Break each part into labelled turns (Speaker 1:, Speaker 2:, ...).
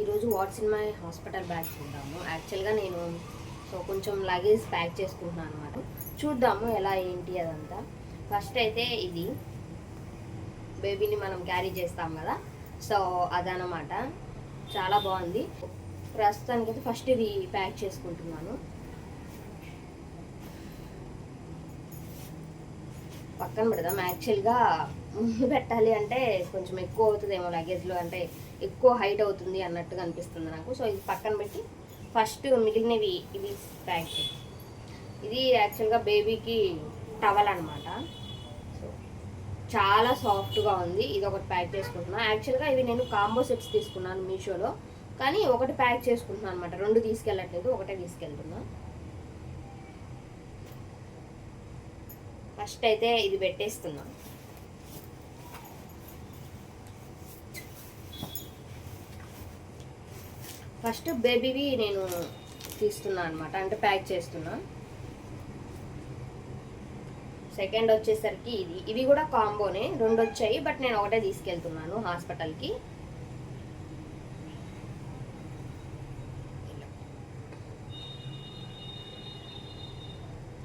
Speaker 1: ఈరోజు what's in my hospital bag చూద్దాము. యాక్చువల్గా నేను సో కొంచెం లగేజ్ ప్యాక్ చేసుకుంటున్నాను అనమాట చూద్దాము ఎలా ఏంటి అదంతా. ఫస్ట్ అయితే ఇది బేబీని మనం క్యారీ చేస్తాం కదా. సో అదనమాట చాలా బాగుంది. ప్రస్తుతానికైతే ఫస్ట్ ఇది ప్యాక్ చేసుకుంటున్నాను. పక్కన పెడదాం. యాక్చువల్గా ముందు పెట్టాలి అంటే కొంచెం ఎక్కువ అవుతుందేమో లగేజ్లో అంటే ఎక్కువ హైట్ అవుతుంది అన్నట్టుగా అనిపిస్తుంది నాకు. సో ఇది పక్కన పెట్టి ఫస్ట్ మిగిలినవి ఇది ప్యాక్ ఇది యాక్చువల్గా బేబీకి టవల్ అనమాట సో చాలా సాఫ్ట్గా ఉంది. ఇది ఒకటి ప్యాక్ చేసుకుంటున్నాను యాక్చువల్గా ఇవి నేను కాంబో సెట్స్ తీసుకున్నాను మీషోలో. కానీ ఒకటి ప్యాక్ చేసుకుంటున్నాను అనమాట రెండు తీసుకెళ్ళట్లేదు ఒకటే తీసుకెళ్తున్నా. ఫస్ట్ అయితే ఇది పెట్టేస్తున్నాను ఫస్ట్ బేబీవి నేను తీస్తున్నా అనమాట అంటే ప్యాక్ చేస్తున్నా. సెకండ్ వచ్చేసరికి ఇది. ఇవి కూడా కాంబోనే రెండు వచ్చాయి బట్ నేను ఒకటే తీసుకెళ్తున్నాను హాస్పిటల్కి.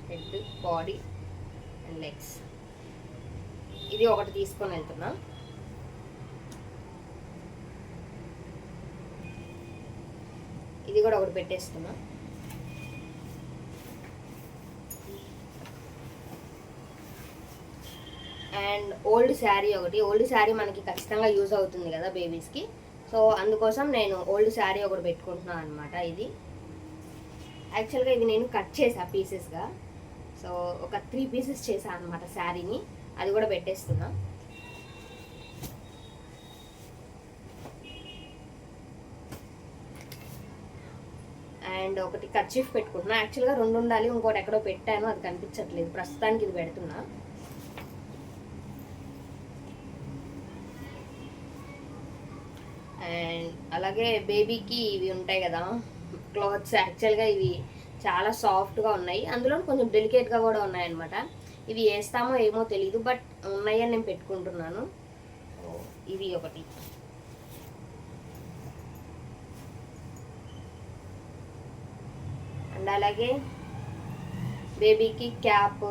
Speaker 1: హెడ్ బాడీ అండ్ లెగ్స్ ఇది ఒకటి తీసుకొని వెళ్తున్నా. ఇది కూడా ఒకటి పెట్టేస్తున్నా. అండ్ ఓల్డ్ శారీ ఒకటి. ఓల్డ్ శారీ మనకి ఖచ్చితంగా యూజ్ అవుతుంది కదా బేబీస్కి. సో అందుకోసం నేను ఓల్డ్ శారీ ఒకటి పెట్టుకుంటున్నాను అనమాట ఇది. యాక్చువల్గా ఇది నేను కట్ చేసా పీసెస్గా. సో ఒక త్రీ పీసెస్ చేశాను అనమాట శారీని. అది కూడా పెట్టేస్తున్నా. అండ్ ఒకటి కర్చీఫ్ పెట్టుకుంటున్నా. యాక్చువల్గా రెండు ఉండాలి ఇంకోటి ఎక్కడో పెట్టాను అది కనిపించట్లేదు. ప్రస్తుతానికి ఇది పెడుతున్నా. అండ్ అలాగే బేబీకి ఇవి ఉంటాయి కదా క్లాత్స్. యాక్చువల్గా ఇవి చాలా సాఫ్ట్గా ఉన్నాయి. అందులో కొంచెం డెలికేట్గా కూడా ఉన్నాయి అనమాట ఇవి వేస్తామో ఏమో తెలీదు బట్ ఉన్నాయని నేను పెట్టుకుంటున్నాను. ఇది ఒకటి. అండ్ అలాగే బేబీకి క్యాప్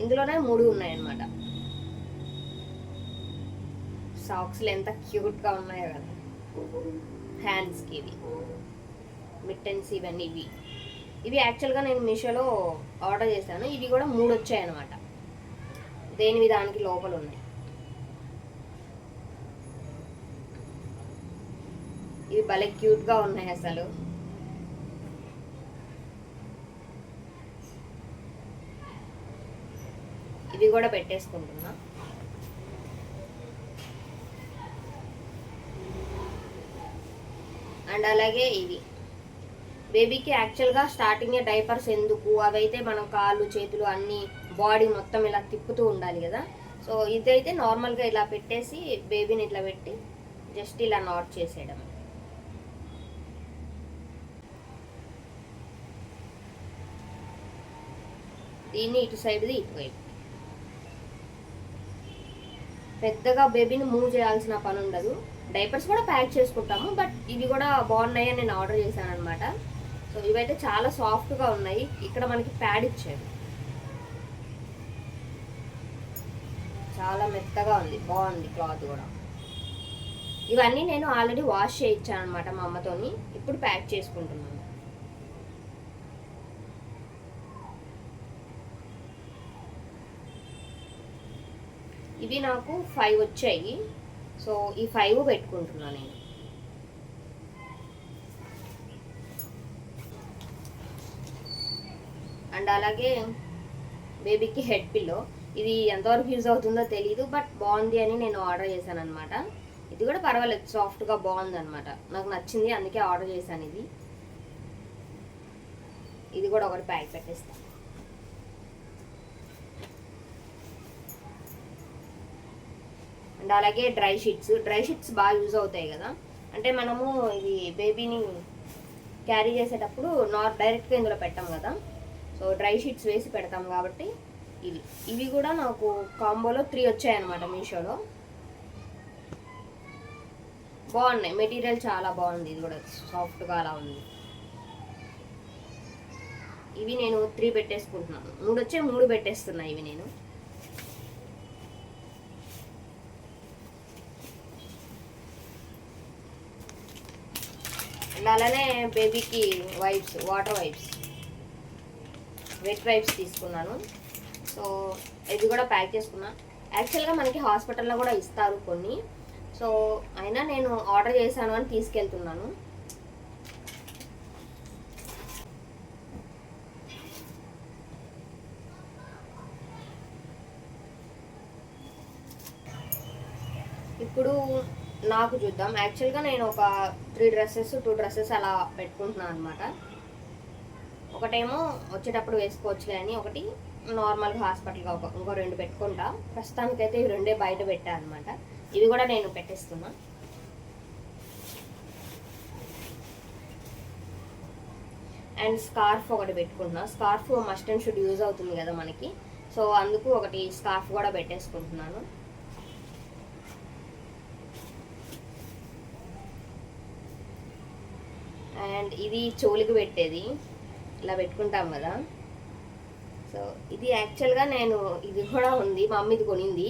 Speaker 1: ఇందులోనే మూడు ఉన్నాయన్నమాట. సాక్స్లు ఎంత క్యూట్గా ఉన్నాయో కదా. హ్యాండ్స్కి ఇవి. మిట్టన్స్ ఇవన్నీ ఇవి. ఇవి యాక్చువల్గా నేను మీషోలో ఆర్డర్ చేశాను. ఇవి కూడా మూడు వచ్చాయన్నమాట. దేనివి దానికి లోపల ఉన్నాయి ఇవి భలే క్యూట్గా ఉన్నాయి అసలు. ఇవి కూడా పెట్టేసుకుంటున్నా. అండ్ అలాగే ఇవి. బేబీకి యాక్చువల్గా స్టార్టింగే డైపర్స్ ఎందుకు? అవైతే మనం కాళ్ళు చేతులు అన్ని బాడీ మొత్తం ఇలా తిప్పుతూ ఉండాలి కదా. సో ఇదైతే నార్మల్గా ఇలా పెట్టేసి బేబీని ఇట్లా పెట్టి జస్ట్ ఇలా నాట్ చేసేయడం. దీన్ని ఇటు సైడ్ది ఇటువైపు పెద్దగా బేబీని మూవ్ చేయాల్సిన పని ఉండదు. డైపర్స్ కూడా ప్యాక్ చేసుకుంటాము బట్ ఇవి కూడా బాగున్నాయి అని నేను ఆర్డర్ చేశాను అనమాట సో ఇవైతే చాలా సాఫ్ట్గా ఉన్నాయి. ఇక్కడ మనకి ప్యాడ్ ఇచ్చాడు చాలా మెత్తగా ఉంది. బాగుంది క్లాత్ కూడా. ఇవన్నీ నేను ఆల్రెడీ వాష్ చేయించాను అనమాట మా అమ్మతోని. ఇప్పుడు ప్యాక్ చేసుకుంటున్నాను. ఇవి నాకు ఫైవ్ వచ్చాయి. సో ఈ ఫైవ్ పెట్టుకుంటున్నాను నేను. అండ్ అలాగే బేబీకి హెడ్ పిల్లో ఇది ఎంతవరకు యూజ్ అవుతుందో తెలియదు బట్ బాగుంది అని నేను ఆర్డర్ చేశాను అనమాట ఇది కూడా పర్వాలేదు సాఫ్ట్గా బాగుంది అనమాట నాకు నచ్చింది అందుకే ఆర్డర్ చేశాను ఇది. ఇది కూడా ఒకటి ప్యాక్ పెట్టేస్తాను. అండ్ అలాగే డ్రై షీట్స్. డ్రై షీట్స్ బాగా యూజ్ అవుతాయి కదా. అంటే మనము ఇది బేబీని క్యారీ చేసేటప్పుడు నాట్ డైరెక్ట్గా ఇందులో పెట్టాం కదా. సో డ్రై షీట్స్ వేసి పెడతాం కాబట్టి ఇవి. ఇవి కూడా నాకు కాంబోలో త్రీ వచ్చాయన్నమాట మీషోలో. బాగున్నాయి. మెటీరియల్ చాలా బాగుంది. ఇది కూడా సాఫ్ట్గా అలా ఉంది. ఇవి నేను త్రీ పెట్టేసుకుంటున్నాను. మూడు వచ్చే మూడు పెట్టేస్తున్నా ఇవి నేను. అండ్ అలానే బేబీకి wipes water wipes. Wet wipes తీసుకున్నాను. సో ఇది కూడా ప్యాక్ చేసుకున్నా. యాక్చువల్గా మనకి హాస్పిటల్లో కూడా ఇస్తారు కొన్ని. సో అయినా నేను ఆర్డర్ చేశాను అని తీసుకెళ్తున్నాను. ఇప్పుడు నాకు చూద్దాం. యాక్చువల్గా నేను ఒక త్రీ డ్రెస్సెస్ టూ డ్రెస్సెస్ అలా పెట్టుకుంటున్నాను అనమాట ఒకటేమో వచ్చేటప్పుడు వేసుకోవచ్చులే అని ఒకటి నార్మల్గా హాస్పిటల్గా ఒక ఇంకో రెండు పెట్టుకుంటా. ప్రస్తుతానికైతే ఇవి రెండే బయట పెట్టా అనమాట ఇవి కూడా నేను పెట్టేస్తున్నా. అండ్ స్కార్ఫ్ ఒకటి పెట్టుకుంటున్నా. Scarf must and should use అవుతుంది కదా మనకి. సో అందుకు ఒకటి స్కార్ఫ్ కూడా పెట్టేసుకుంటున్నాను. అండ్ ఇది చెవులకి పెట్టేది. ఇలా పెట్టుకుంటాం కదా. సో ఇది యాక్చువల్గా నేను ఇది కూడా ఉంది మా అమ్మ ఇది కొనింది.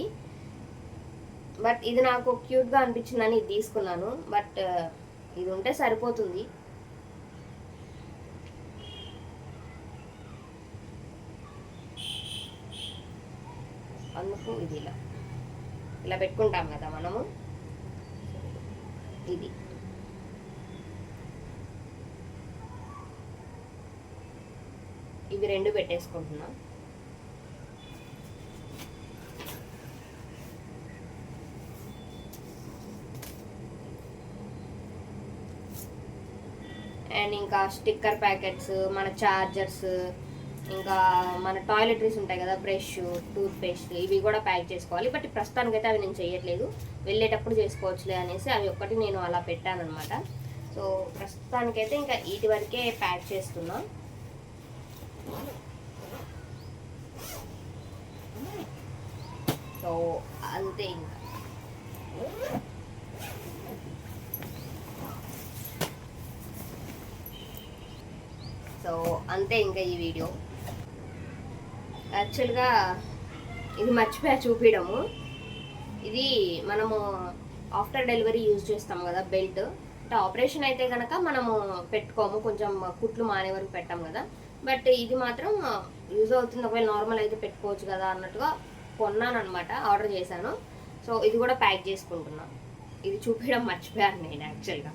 Speaker 1: బట్ ఇది నాకు క్యూట్గా అనిపించిందని ఇది తీసుకున్నాను. బట్ uh, ఇది ఉంటే సరిపోతుంది. అందుకు ఇది ఇలా. ఇలా పెట్టుకుంటాం కదా మనము. ఇది. ఇవి రెండు పెట్టేసుకుంటున్నా. అండ్ ఇంకా స్టిక్కర్ ప్యాకెట్స్ మన చార్జర్స్ ఇంకా మన టాయిలెటరీస్ ఉంటాయి కదా బ్రష్ టూత్ పేస్ట్ ఇవి కూడా ప్యాక్ చేసుకోవాలి. బట్ ప్రస్తుతానికైతే అవి నేను చేయట్లేదు. వెళ్ళేటప్పుడు చేసుకోవచ్చులే అనేసి అవి ఒక్కటి నేను అలా పెట్టాను అనమాట సో ప్రస్తుతానికైతే ఇంకా వీటి వరకే ప్యాక్ చేస్తున్నాను సో అంతే ఇంకా సో అంతే ఇంకా ఈ వీడియో యాక్చువల్గా ఇది మర్చిపోయా చూపించడము ఇది మనము ఆఫ్టర్ డెలివరీ యూజ్ చేస్తాం కదా బెల్ట్ అంటే ఆపరేషన్ అయితే కనుక మనము పెట్టుకోము కొంచెం కుట్లు మానే వరకు పెట్టాం కదా. బట్ ఇది మాత్రం యూజ్ అవుతుంది. ఒకవేళ నార్మల్ అయితే పెట్టుకోవచ్చు కదా అన్నట్టుగా కొన్నాను అనమాట ఆర్డర్ చేశాను. సో ఇది కూడా ప్యాక్ చేసుకుంటున్నాను ఇది చూపించడం మర్చిపోయాను నేను యాక్చువల్గా.